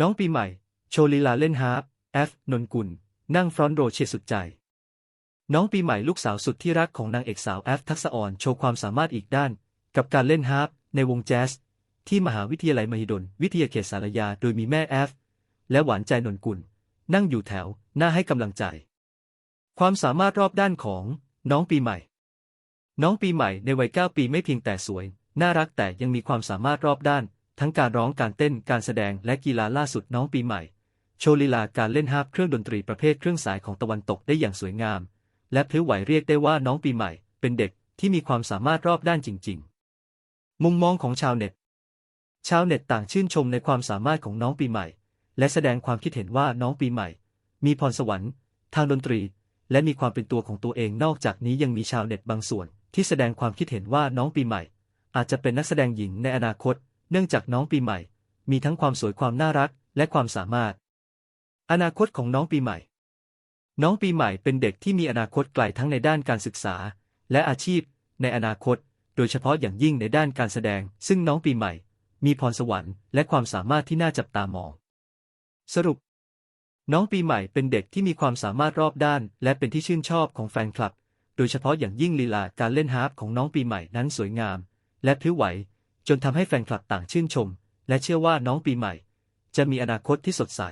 น้องปีใหม่ โชลีลาเล่นฮาร์ปแอฟนนกุล นั่งฟรอนต์โรเชียสุดใจ น้องปีใหม่ลูกสาวสุดที่รักของนางเอกสาวแอฟทักษะอ่อนโชว์ความสามารถอีกด้าน กับการเล่นฮาร์ปในวงแจ๊สที่มหาวิทยาลัยมหิดล วิทยาเขตสารยา โดยมีแม่แอฟและหวานใจนนกุล นั่งอยู่แถวหน้าให้กำลังใจ ความสามารถรอบด้านของน้องปีใหม่ น้องปีใหม่ในวัย 9 ปีไม่เพียงแต่สวย น่ารักแต่ยังมีความสามารถรอบด้าน ทั้งการร้องการเต้นการแสดงและกีฬาล่าสุดน้องปีใหม่ โชว์ลีลาการเล่นฮาร์ปเครื่องดนตรีประเภทเครื่องสายของตะวันตกได้อย่างสวยงาม และพลิ้วไหวเรียกได้ว่าน้องปีใหม่ เป็นเด็กที่มีความสามารถรอบด้านจริง ๆ มุมมองของชาวเน็ต ชาวเน็ตต่างชื่นชมในความสามารถของน้องปีใหม่ และแสดงความคิดเห็นว่าน้องปีใหม่ มีพรสวรรค์ ทางดนตรี และมีความเป็นตัวของตัวเองนอกจากนี้ยังมีชาวเน็ตบางส่วน ที่แสดงความคิดเห็นว่าน้องปีใหม่ อาจจะเป็นนักแสดงหญิงในอนาคต เนื่องจากน้องปีใหม่ มีทั้งความสวยความน่ารักและความสามารถ อนาคตของน้องปีใหม่ น้องปีใหม่เป็นเด็กที่มีอนาคตไกลทั้งในด้านการศึกษา และอาชีพ ในอนาคต โดยเฉพาะอย่างยิ่งในด้านการแสดง ซึ่งน้องปีใหม่ มีพรสวรรค์และความสามารถที่น่าจับตามอง สรุป น้องปีใหม่เป็นเด็กที่มีความสามารถรอบด้าน และเป็นที่ชื่นชอบของแฟนคลับ โดยเฉพาะอย่างยิ่งลีลาการเล่นฮาร์ปของน้องปีใหม่นั้นสวยงาม และพลิ้วไหว จนทำให้แฟนคลับต่างชื่นชม และเชื่อว่าน้องปีใหม่ จะมีอนาคตที่สดใส